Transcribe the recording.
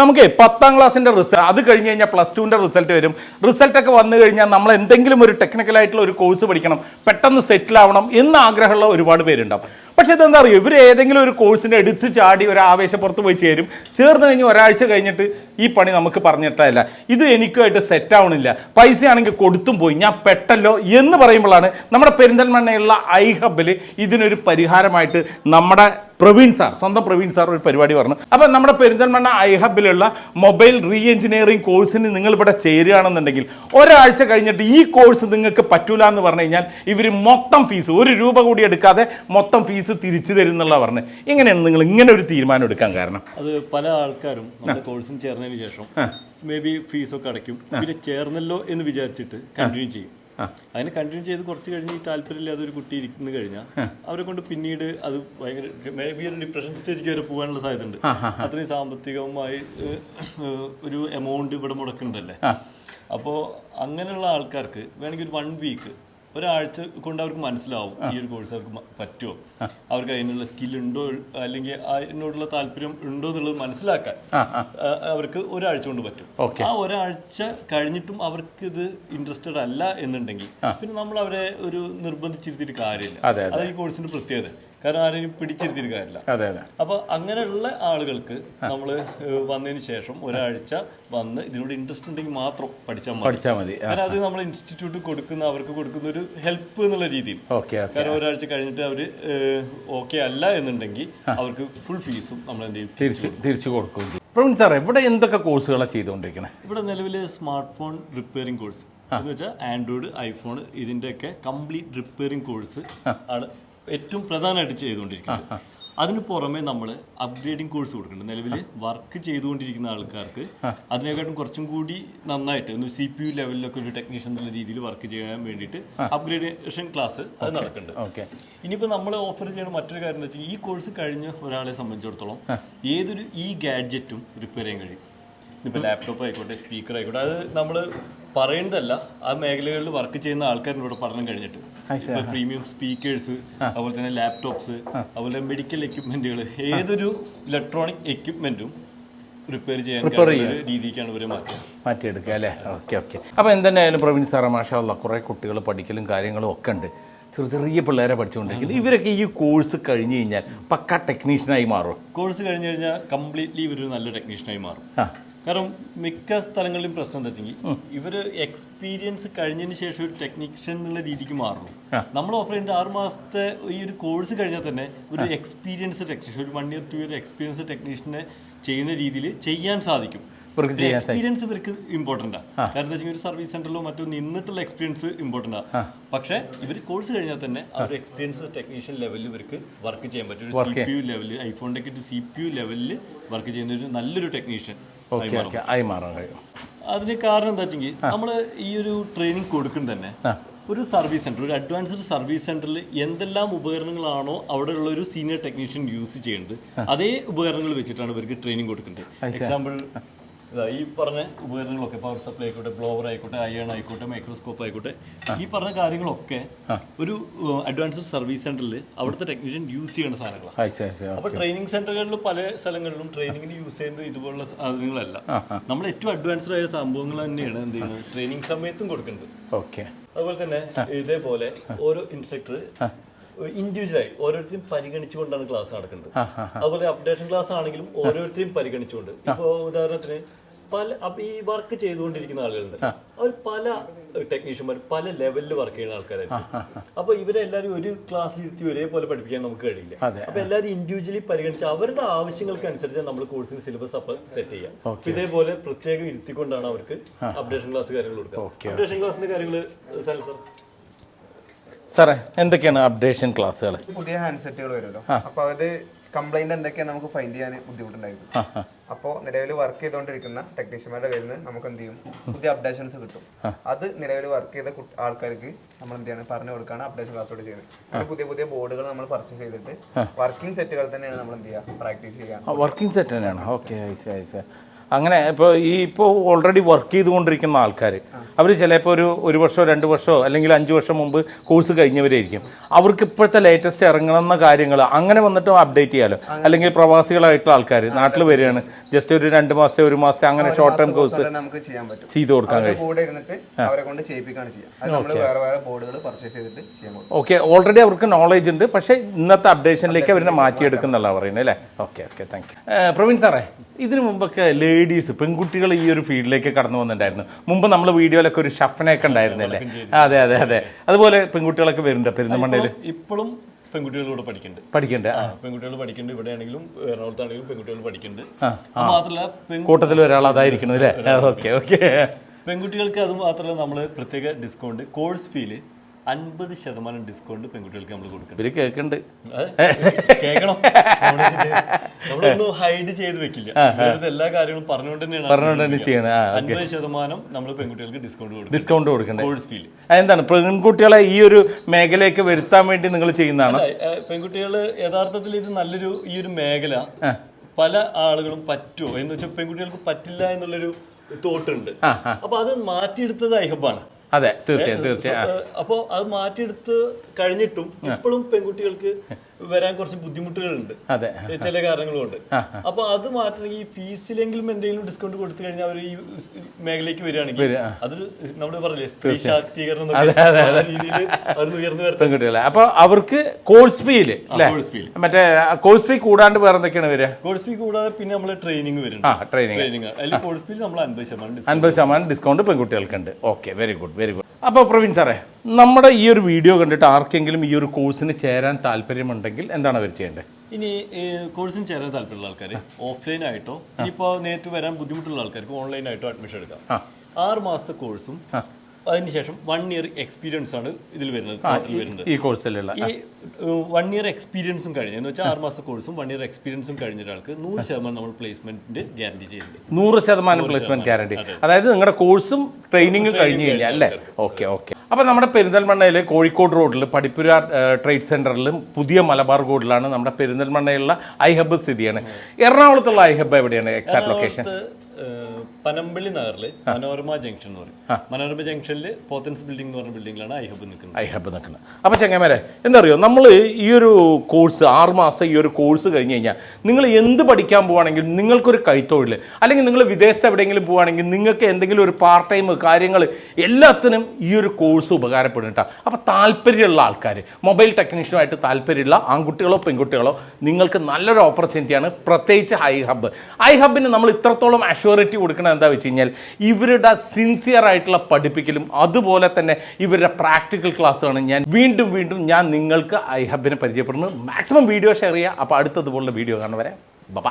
നമുക്ക് പത്താം ക്ലാസ്സിന്റെ റിസൾട്ട് അത് കഴിഞ്ഞ് കഴിഞ്ഞാൽ പ്ലസ് ടുവിന്റെ റിസൾട്ട് വരും. റിസൾട്ട് ഒക്കെ വന്നു കഴിഞ്ഞാൽ നമ്മൾ എന്തെങ്കിലും ഒരു ടെക്നിക്കൽ ആയിട്ടുള്ള ഒരു കോഴ്സ് പഠിക്കണം. പെട്ടെന്ന് സെറ്റിൽ ആവണം എന്ന് ആഗ്രഹമുള്ള ഒരുപാട് പേരുണ്ടാവും. പക്ഷേ ഇതെന്താ അറിയോ? ഇവർ ഏതെങ്കിലും ഒരു കോഴ്സിന്റെ എടുത്ത് ചാടി ഒരു ആവേശപ്പുറത്ത് പോയി ചേരും. ചേർന്ന് കഴിഞ്ഞ് ഒരാഴ്ച കഴിഞ്ഞിട്ട് ഈ പണി നമുക്ക് പറഞ്ഞിട്ടല്ല. ഇത് എനിക്കുമായിട്ട് സെറ്റ് ആവണില്ല. പൈസയാണെങ്കിൽ കൊടുത്തും പോയി. ഞാൻ പെട്ടല്ലോ എന്ന് പറയുമ്പോഴാണ് നമ്മുടെ പെരിന്തൽമണ്ണയുള്ള ഐ ഹബിൽ ഇതിനൊരു പരിഹാരമായിട്ട് നമ്മുടെ പ്രവീൺ സാർ സ്വന്തം പ്രവീൺ സാർ ഒരു പരിപാടി പറഞ്ഞു. അപ്പം നമ്മുടെ പെരിന്തൽമണ്ണ ഐ ഹബിലുള്ള മൊബൈൽ റീ എഞ്ചിനീയറിംഗ് കോഴ്സിന് നിങ്ങൾ ഇവിടെ ചേരുകയാണെന്നുണ്ടെങ്കിൽ ഒരാഴ്ച കഴിഞ്ഞിട്ട് ഈ കോഴ്സ് നിങ്ങൾക്ക് പറ്റൂല എന്ന് പറഞ്ഞു കഴിഞ്ഞാൽ ഇവർ മൊത്തം ഫീസ് ഒരു രൂപ കൂടി എടുക്കാതെ മൊത്തം ഫീസ് തിരിച്ചു തരുന്നുള്ള പറഞ്ഞു. ഇങ്ങനെയാണ് നിങ്ങൾ ഇങ്ങനെ ഒരു തീരുമാനം എടുക്കാൻ കാരണം. അത് പല ആൾക്കാരും കോഴ്സിന് ചേർന്നതിന് ശേഷം മേ ബി ഫീസൊക്കെ അടയ്ക്കും. പിന്നെ ചേർന്നല്ലോ എന്ന് വിചാരിച്ചിട്ട് കണ്ടിന്യൂ ചെയ്യും. അതിനെ കണ്ടിന്യൂ ചെയ്ത് കുറച്ച് കഴിഞ്ഞ് ഈ താല്പര്യമില്ലാതെ ഒരു കുട്ടി ഇരിക്കുന്നു കഴിഞ്ഞാൽ അവരെ കൊണ്ട് പിന്നീട് അത് ഭയങ്കര മേ ബി ഒരു ഡിപ്രഷൻ സ്റ്റേജിലേക്ക് വരെ പോകാനുള്ള സാധ്യത ഉണ്ട് അത്രയും സാമ്പത്തികമായി ഒരു എമൗണ്ട് ഇവിടെ മുടക്കുന്നുണ്ടല്ലേ അപ്പോൾ അങ്ങനെയുള്ള ആൾക്കാർക്ക് വേണമെങ്കിൽ ഒരു വൺ വീക്ക് ഒരാഴ്ച കൊണ്ട് അവർക്ക് മനസ്സിലാവും ഈ ഒരു കോഴ്സ് അവർക്ക് പറ്റുമോ? അവർക്ക് അതിനുള്ള സ്കിൽ ഉണ്ടോ? അല്ലെങ്കിൽ അതിനോടുള്ള താല്പര്യം ഉണ്ടോ എന്നുള്ളത് മനസ്സിലാക്കാൻ അവർക്ക് ഒരാഴ്ച കൊണ്ട് പറ്റും. ആ ഒരാഴ്ച കഴിഞ്ഞിട്ടും അവർക്ക് ഇത് ഇൻട്രസ്റ്റഡ് അല്ല എന്നുണ്ടെങ്കിൽ പിന്നെ നമ്മൾ അവരെ ഒരു നിർബന്ധിച്ചിരുത്തിയിട്ട് കാര്യമില്ല. അതെ, അതാണ് ഈ കോഴ്സിന്റെ പ്രത്യേകത. കാരണം ആരെയും പിടിച്ചിരുത്തിയിട്ട് കാര്യമില്ല. അതെ അതെ. അപ്പൊ അങ്ങനെയുള്ള ആളുകൾക്ക് നമ്മൾ വന്നതിന് ശേഷം ഒരാഴ്ച വന്ന് ഇതിനോട് ഇൻട്രസ്റ്റ് ഉണ്ടെങ്കിൽ മാത്രം പഠിച്ചാൽ മതി. പഠിച്ചാൽ മതി. കാരണം അത് നമ്മൾ ഇൻസ്റ്റിറ്റ്യൂട്ട് കൊടുക്കുന്ന അവർക്ക് കൊടുക്കുന്ന ഒരു ഹെൽപ്പ് എന്നുള്ള രീതിയിൽ. കാരണം ഒരാഴ്ച കഴിഞ്ഞിട്ട് അവർ ഓക്കെ അല്ല എന്നുണ്ടെങ്കിൽ അവർക്ക് ഫുൾ ഫീസും നമ്മൾ എന്ത് ചെയ്യും തിരിച്ച് തിരിച്ചു കൊടുക്കും. പ്രവീൺ സാർ ഇവിടെ എന്തൊക്കെ കോഴ്സുകളാണ് ചെയ്തുകൊണ്ടിരിക്കുന്നത് ഇവിടെ നിലവിൽ സ്മാർട്ട് ഫോൺ റിപ്പയറിംഗ് കോഴ്സ് എന്ന് വെച്ചാൽ ആൻഡ്രോയിഡ് ഐഫോൺ ഇതിന്റെയൊക്കെ കംപ്ലീറ്റ് റിപ്പയറിംഗ് കോഴ്സ് ആണ്. ഏറ്റവും പ്രധാനമായിട്ട് ചെയ്തുകൊണ്ടിരിക്കുന്നത്. അതിന് പുറമെ നമ്മൾ അപ്ഗ്രേഡിംഗ് കോഴ്സ് കൊടുക്കുന്നുണ്ട്. നിലവിൽ വർക്ക് ചെയ്തുകൊണ്ടിരിക്കുന്ന ആൾക്കാർക്ക് അതിനെക്കാട്ടും കുറച്ചും കൂടി നന്നായിട്ട് ഒന്ന് സി പി യു ലെവലിലൊക്കെ ഒരു ടെക്നീഷ്യൻ എന്നുള്ള രീതിയിൽ വർക്ക് ചെയ്യാൻ വേണ്ടിയിട്ട് അപ്ഗ്രേഡേഷൻ ക്ലാസ് അത് നടക്കുന്നുണ്ട്. ഓക്കെ ഇനിയിപ്പോൾ നമ്മൾ ഓഫർ ചെയ്യുന്ന മറ്റൊരു കാര്യം എന്ന് വെച്ചാൽ ഈ കോഴ്സ് കഴിഞ്ഞ ഒരാളെ സംബന്ധിച്ചിടത്തോളം ഏതൊരു ഈ ഗാഡ്ജറ്റും റിപ്പയർ ചെയ്യാൻ കഴിയും? ഇപ്പോൾ ലാപ്ടോപ്പ് ആയിക്കോട്ടെ സ്പീക്കർ ആയിക്കോട്ടെ അത് നമ്മൾ പറയുന്നതല്ല ആ മേഖലകളിൽ വർക്ക് ചെയ്യുന്ന ആൾക്കാരുടെ ഇവിടെ പഠനം കഴിഞ്ഞിട്ട്. പ്രീമിയം സ്പീക്കേഴ്സ് അതുപോലെ തന്നെ ലാപ്ടോപ്സ് അതുപോലെ മെഡിക്കൽ എക്യുപ്മെന്റുകൾ ഏതൊരു ഇലക്ട്രോണിക് എക്യുപ്മെന്റും റിപ്പയർ ചെയ്യാൻ രീതിക്കാണ് ഇവരെ മാറ്റുക. മാറ്റിയെടുക്കുക അല്ലേ? ഓക്കെ ഓക്കെ അപ്പോൾ എന്തെന്നായാലും പ്രവീൺ സാറേ മാഷാല്ല കുറേ കുട്ടികൾ പഠിക്കലും കാര്യങ്ങളും ഒക്കെ ഉണ്ട്. ചെറിയ ചെറിയ പിള്ളേരെ പഠിച്ചുകൊണ്ടിരിക്കുന്നത് ഇവരൊക്കെ ഈ കോഴ്സ് കഴിഞ്ഞു കഴിഞ്ഞാൽ പക്ക ടെക്നീഷ്യനായി മാറും കോഴ്സ് കഴിഞ്ഞു കഴിഞ്ഞാൽ കംപ്ലീറ്റ്ലി ഇവരൊരു നല്ല ടെക്നീഷ്യനായി മാറും. കാരണം മിക്ക സ്ഥലങ്ങളിലും പ്രശ്നം എന്താ വെച്ചെങ്കിൽ ഇവർ എക്സ്പീരിയൻസ് കഴിഞ്ഞതിന് ശേഷം ഒരു ടെക്നീഷ്യൻ എന്നുള്ള രീതിക്ക് മാറുന്നു. നമ്മൾ ഓഫർ ചെയ്യുന്നത് ആറ് മാസത്തെ ഈ ഒരു കോഴ്സ് കഴിഞ്ഞാൽ തന്നെ ഒരു എക്സ്പീരിയൻസ് ടെക്നീഷ്യൻ ഒരു one year two year experience ടെക്നീഷ്യനെ ചെയ്യുന്ന രീതിയിൽ ചെയ്യാൻ സാധിക്കും. ഇവർക്ക് ചെയ്യാൻ എക്സ്പീരിയൻസ് ഇവർക്ക് ഇമ്പോർട്ടന്റ് ആണ് കാരണം എന്താ ഒരു സർവീസ് സെന്ററിലോ മറ്റോ നിന്നിട്ടുള്ള എക്സ്പീരിയൻസ് ഇമ്പോർട്ടന്റ് ആണ് പക്ഷേ ഇവർ കോഴ്സ് കഴിഞ്ഞാൽ തന്നെ ഒരു എക്സ്പീരിയൻസ് ടെക്നീഷ്യൻ ലെവലിൽ ഇവർക്ക് വർക്ക് ചെയ്യാൻ പറ്റും. ഒരു സി പി യു ലെവലിൽ ഐഫോണിന്റെ ഒരു സി പി യു ലെവലിൽ വർക്ക് ചെയ്യുന്ന ഒരു നല്ലൊരു ടെക്നീഷ്യൻ ആയി മാറാൻ കഴിയും അതിന് കാരണം എന്താ വെച്ചെങ്കിൽ നമ്മൾ ഈ ഒരു ട്രെയിനിങ് കൊടുക്കുന്ന തന്നെ ഒരു സർവീസ് സെന്റർ ഒരു അഡ്വാൻസ്ഡ് സർവീസ് സെന്ററിൽ എന്തെല്ലാം ഉപകരണങ്ങളാണോ അവിടെയുള്ള ഒരു സീനിയർ ടെക്നീഷ്യൻ യൂസ് ചെയ്യുന്നത് അതേ ഉപകരണങ്ങൾ വെച്ചിട്ടാണ് ഇവർക്ക് ട്രെയിനിങ് കൊടുക്കേണ്ടത്. എക്സാമ്പിൾ ഇതാ ഈ പറഞ്ഞ ഉപകരണങ്ങളൊക്കെ പവർ സപ്ലൈ ആയിക്കോട്ടെ ബ്ലോവർ ആയിക്കോട്ടെ അയൺ ആയിക്കോട്ടെ മൈക്രോസ്കോപ്പ് ആയിക്കോട്ടെ ഈ പറഞ്ഞ കാര്യങ്ങളൊക്കെ ഒരു അഡ്വാൻസ്ഡ് സർവീസ് സെന്ററിൽ അവിടുത്തെ ടെക്നീഷ്യൻ യൂസ് ചെയ്യുന്ന സാധനങ്ങളാണ് അപ്പൊ ട്രെയിനിങ് സെന്ററുകളിൽ പല സ്ഥലങ്ങളിലും ട്രെയിനിങ്ങിന് യൂസ് ചെയ്യുന്നത് ഇതുപോലുള്ള സാധനങ്ങളല്ല. നമ്മൾ ഏറ്റവും അഡ്വാൻസ്ഡ് ആയ സംഭവങ്ങൾ തന്നെയാണ് എന്ത് ചെയ്യുന്നത്? ട്രെയിനിങ് സമയത്തും കൊടുക്കുന്നത്. ഓക്കെ അതുപോലെ തന്നെ ഇതേപോലെ ഓരോ ഇൻസ്ട്രക്ടർ ഇൻഡിവിജ്വലായി ഓരോരുത്തരും പരിഗണിച്ചുകൊണ്ടാണ് ക്ലാസ് നടക്കുന്നത്. അതുപോലെ അപ്ഡേഷൻ ക്ലാസ് ആണെങ്കിലും ഓരോരുത്തരും പരിഗണിച്ചുകൊണ്ട്. ഇപ്പോൾ ഉദാഹരണത്തിന് പല അപ്പൊ ഈ വർക്ക് ചെയ്തുകൊണ്ടിരിക്കുന്ന ആളുകളുണ്ട്. അവർ പല ടെക്നീഷ്യന്മാർ പല ലെവലിൽ വർക്ക് ചെയ്യുന്ന ആൾക്കാരായിരിക്കും. അപ്പൊ ഇവരെല്ലാരും ഒരു ക്ലാസ്സിൽ ഇരുത്തി ഒരേപോലെ പഠിപ്പിക്കാൻ നമുക്ക് കഴിയില്ല. അപ്പൊ എല്ലാവരും ഇൻഡിവിജ്വലി പരിഗണിച്ച് അവരുടെ ആവശ്യങ്ങൾക്ക് അനുസരിച്ച് നമ്മൾ കോഴ്സിന് സിലബസ് അപ്പൊ സെറ്റ് ചെയ്യാം. ഇതേപോലെ പ്രത്യേകം ഇരുത്തിക്കൊണ്ടാണ് അവർക്ക് അപ്ഡേഷൻ ക്ലാസ് കാര്യങ്ങൾ കൊടുക്കുക. അപ്ഡേഷൻ ക്ലാസ്സിന്റെ കാര്യങ്ങൾ സർ സാറേ എന്തൊക്കെയാണ് അപ്ഡേഷൻ ക്ലാസ്സുകൾ പുതിയ ഹാൻഡ്സെറ്റുകൾ വരുമല്ലോ. അപ്പൊ അത് കംപ്ലൈന്റ് എന്തൊക്കെയാണ് നമുക്ക് ഫൈൻഡ് ചെയ്യാൻ ബുദ്ധിമുട്ടുണ്ടായിരുന്നു. അപ്പോ നിലവിൽ വർക്ക് ചെയ്തുകൊണ്ടിരിക്കുന്ന ടെക്നീഷ്യന്മാരുടെ കയ്യിൽ നിന്ന് നമുക്ക് എന്ത് ചെയ്യും? പുതിയ അപ്ഡേഷൻസ് കിട്ടും. അത് നിലവിൽ വർക്ക് ചെയ്ത ആൾക്കാർക്ക് നമ്മൾ എന്ത് ചെയ്യണം? പറഞ്ഞു കൊടുക്കുകയാണ് അപ്ഡേഷൻ ക്ലാസ്സോട് ചെയ്യുന്നത്. അങ്ങനെ പുതിയ പുതിയ ബോർഡുകൾ നമ്മൾ പർച്ചേസ് ചെയ്തിട്ട് വർക്കിംഗ് സെറ്റുകൾ തന്നെയാണ് നമ്മൾ എന്ത് ചെയ്യുക? പ്രാക്ടീസ് ചെയ്യുക. വർക്കിംഗ് സെറ്റ് തന്നെയാണ്. ഓക്കെ അങ്ങനെ ഇപ്പോൾ ഈ ഇപ്പോൾ ഓൾറെഡി വർക്ക് ചെയ്തുകൊണ്ടിരിക്കുന്ന ആൾക്കാർ അവർ ചിലപ്പോൾ ഒരു ഒരു വർഷമോ രണ്ട് വർഷമോ അല്ലെങ്കിൽ അഞ്ച് വർഷം മുമ്പ് കോഴ്സ് കഴിഞ്ഞവരായിരിക്കും. അവർക്ക് ഇപ്പോഴത്തെ ലേറ്റസ്റ്റ് ഇറങ്ങുന്ന കാര്യങ്ങൾ അങ്ങനെ വന്നിട്ട് അപ്ഡേറ്റ് ചെയ്യാലോ? അല്ലെങ്കിൽ പ്രവാസികളായിട്ടുള്ള ആൾക്കാർ നാട്ടിൽ വരികയാണ്. ജസ്റ്റ് ഒരു രണ്ട് മാസത്തെ ഒരു മാസത്തെ അങ്ങനെ ഷോർട്ട് ടേം കോഴ്സ് നമുക്ക് ചെയ്യാൻ പറ്റും. ചെയ്തു കൊടുക്കാൻ കഴിയും. ഓക്കെ ഓൾറെഡി അവർക്ക് നോളേജ് ഉണ്ട്. പക്ഷേ ഇന്നത്തെ അപ്ഡേഷനിലേക്ക് അവരെ മാറ്റിയെടുക്കുന്നുള്ള പറയുന്നത് അല്ലേ? Okay okay thank you Praveen സാറേ ഇതിനു മുമ്പൊക്കെ ലേഡീസ് പെൺകുട്ടികൾ ഈ ഒരു ഫീൽഡിലേക്ക് കടന്നു വന്നിട്ടുണ്ടായിരുന്നു. മുമ്പ് നമ്മൾ വീഡിയോയിലൊക്കെ ഒരു ഷഫനൊക്കെ ഉണ്ടായിരുന്നില്ലേ? അതെ അതെ അതെ. അതുപോലെ പെൺകുട്ടികളൊക്കെ വരുന്നുണ്ട്. പെരുന്തമണ്ണയിൽ ഇപ്പോഴും പെൺകുട്ടികളിലൂടെ പഠിക്കുന്നുണ്ട്. പഠിക്കണ്ടേ പെൺകുട്ടികൾ പഠിക്കുന്നുണ്ട്. ഇവിടെയാണെങ്കിലും എറണാകുളത്താണെങ്കിലും പെൺകുട്ടികൾ പഠിക്കുന്നുണ്ട്. മാത്രമല്ല കൂട്ടത്തിൽ ഒരാൾ അതായിരിക്കണം അല്ലേ? Okay okay. പെൺകുട്ടികൾക്ക് അത് മാത്രമല്ല നമ്മൾ പ്രത്യേക ഡിസ്കൗണ്ട് കോഴ്സ് ഫീൽ അൻപത് ശതമാനം ഡിസ്കൗണ്ട് പെൺകുട്ടികൾക്ക് നമ്മൾ കൊടുക്കണം. ഇവർ കേൾക്കണ്ട്. കേൾക്കണം. നമ്മളൊന്നും ഹൈഡ് ചെയ്ത് വെക്കില്ല. എല്ലാ കാര്യങ്ങളും പറഞ്ഞുകൊണ്ട് തന്നെയാണ് പറഞ്ഞുകൊണ്ട് തന്നെ ചെയ്യണം. അൻപത് ശതമാനം നമ്മൾ പെൺകുട്ടികൾക്ക് ഡിസ്കൗണ്ട് കൊടുക്കും ഡിസ്കൗണ്ട് കൊടുക്കണ്ടേ? കോഴ്സ് ഫീൽ എന്താണ്? പെൺകുട്ടികളെ ഈ ഒരു മേഖലയൊക്കെ വരുത്താൻ വേണ്ടി നിങ്ങൾ ചെയ്യുന്നതാണ്? പെൺകുട്ടികൾ യഥാർത്ഥത്തിൽ ഇത് നല്ലൊരു ഈ ഒരു മേഖല പല ആളുകളും പറ്റുമോ എന്ന് വെച്ചാൽ പെൺകുട്ടികൾക്ക് പറ്റില്ല എന്നുള്ളൊരു തോട്ടുണ്ട്. അപ്പൊ അത് മാറ്റിയെടുത്തത് ഐഹബാണ് അതെ തീർച്ചയായും തീർച്ചയായും. അപ്പോൾ അത് മാറ്റിയെടുത്ത് കഴിഞ്ഞിട്ടും ഇപ്പോഴും പെൺകുട്ടികൾക്ക് വരാൻ കുറച്ച് ബുദ്ധിമുട്ടുകളുണ്ട്. അതെ. ചില കാരണങ്ങളുണ്ട് അപ്പൊ അത് മാറ്റണമെങ്കിൽ ഈ ഫീസിലെങ്കിലും എന്തെങ്കിലും ഡിസ്കൗണ്ട് കൊടുത്തു കഴിഞ്ഞാൽ അവർ ഈ മേഖലയ്ക്ക് വരികയാണെങ്കിൽ അതൊരു നമ്മൾ പറഞ്ഞില്ലേ സ്ത്രീ ശാക്തീകരണം രീതിയിൽ അപ്പൊ അവർക്ക് കോഴ്സ് ഫീൽ മറ്റേ കോഴ്സ് ഫീ കൂടാണ്ട് വേറെ എന്തൊക്കെയാണ് വരിക? കോഴ്സ് ഫീ കൂടാതെ പിന്നെ നമ്മൾ ട്രെയിനിങ് വരുന്നുണ്ട്. ട്രെയിനിങ് ട്രെയിനിങ് കോഴ്സ് ഫീൽ നമ്മൾ അൻപത് ശതമാനം. അൻപത് ശതമാനം discount പെൺകുട്ടികൾക്കുണ്ട്. Okay very good very good അപ്പോൾ പ്രവീൺ സാറേ നമ്മുടെ ഈ ഒരു വീഡിയോ കണ്ടിട്ട് ആർക്കെങ്കിലും ഈ ഒരു കോഴ്സിന് ചേരാൻ താല്പര്യമുണ്ടെങ്കിൽ എന്താണ് അവർ ചെയ്യേണ്ടത്? ഇനി കോഴ്സിന് ചേരാൻ താല്പര്യമുള്ള ആൾക്കാർ ഓഫ്ലൈൻ ആയിട്ടോ ഇനിയിപ്പോൾ നേരിട്ട് വരാൻ ബുദ്ധിമുട്ടുള്ള ആൾക്കാർക്ക് ഓൺലൈൻ ആയിട്ടോ അഡ്മിഷൻ എടുക്കാം ആറ് മാസത്തെ കോഴ്സും അതിനുശേഷം വൺ ഇയർ എക്സ്പീരിയൻസ് ആണ് ഇതിൽ വരുന്നത് വരുന്നത്. ഈ കോഴ്സിലുള്ള ഈ വൺ ഇയർ എക്സ്പീരിയൻസും കഴിഞ്ഞ് എന്ന് വെച്ചാൽ ആറ് മാസത്തെ കോഴ്സും വൺ ഇയർ എക്സ്പീരിയൻസും കഴിഞ്ഞ ഒരാൾക്ക് നൂറ് ശതമാനം നമ്മൾ പ്ലേസ്മെന്റിന്റെ ഗ്യാരണ്ടി ചെയ്യുന്നുണ്ട്. നൂറ് ശതമാനം പ്ലേസ്മെന്റ് ഗ്യാരണ്ടി അതായത് നിങ്ങളുടെ കോഴ്സും ട്രെയിനിങ്ങും കഴിഞ്ഞു കഴിഞ്ഞാൽ അല്ലേ? Okay okay. അപ്പോൾ നമ്മുടെ പെരിന്തൽമണ്ണയിൽ കോഴിക്കോട് റോഡിൽ പടിപ്പുര ട്രേഡ് സെന്ററിലും പുതിയ മലബാർ റോഡിലാണ് നമ്മുടെ പെരിന്തൽമണ്ണയിലുള്ള ഐ സ്ഥിതിയാണ്. എറണാകുളത്തുള്ള ഐ എവിടെയാണ് എക്സാക്ട് ലൊക്കേഷൻ പനമ്പള്ളി നഗറിൽ മനോരമ ജംഗ്ഷൻ എന്ന് പറയും. മനോരമ ജംഗ്ഷനിൽ പോത്തൻസ് ബിൽഡിംഗ് എന്ന് പറഞ്ഞ ബിൽഡിംഗിലാണ് ഐ ഹബ് നിൽക്കുന്നത്. ഐ ഹബ് നിൽക്കുന്നത്. അപ്പോൾ ചെങ്ങന്മാരെ എന്തറിയോ നമ്മൾ ഈ ഒരു കോഴ്സ് ആറ് മാസം ഈ ഒരു കോഴ്സ് കഴിഞ്ഞ് കഴിഞ്ഞാൽ നിങ്ങൾ എന്ത് പഠിക്കാൻ പോവുകയാണെങ്കിൽ നിങ്ങൾക്കൊരു കൈത്തൊഴിൽ അല്ലെങ്കിൽ നിങ്ങൾ വിദേശത്ത് എവിടെയെങ്കിലും പോവുകയാണെങ്കിൽ നിങ്ങൾക്ക് എന്തെങ്കിലും ഒരു പാർട്ട് ടൈം കാര്യങ്ങൾ എല്ലാത്തിനും ഈ ഒരു കോഴ്സ് ഉപകാരപ്പെടും കേട്ടോ. അപ്പോൾ താല്പര്യമുള്ള ആൾക്കാർ മൊബൈൽ ടെക്നീഷ്യനുമായിട്ട് താല്പര്യമുള്ള ആൺകുട്ടികളോ പെൺകുട്ടികളോ നിങ്ങൾക്ക് നല്ലൊരു ഓപ്പർച്യൂണിറ്റിയാണ് പ്രത്യേകിച്ച് ഐ ഹബ്ബ് ഐ ഹബിന് നമ്മൾ ഇത്രത്തോളം അഷ്യൂറിറ്റി കൊടുക്കുന്നത് എന്താ വെച്ച് കഴിഞ്ഞാൽ ഇവരുടെ സിൻസിയർ ആയിട്ടുള്ള പഠിപ്പിക്കലും അതുപോലെ തന്നെ ഇവരുടെ പ്രാക്ടിക്കൽ ക്ലാസ്സുമാണ് ഞാൻ വീണ്ടും വീണ്ടും ഞാൻ നിങ്ങൾക്ക് ഐ ഹബിനെ പരിചയപ്പെടുന്നത്. മാക്സിമം വീഡിയോ ഷെയർ ചെയ്യുക. അപ്പോൾ അടുത്തതുപോലുള്ള വീഡിയോ കാണുന്നവരെ ബൈ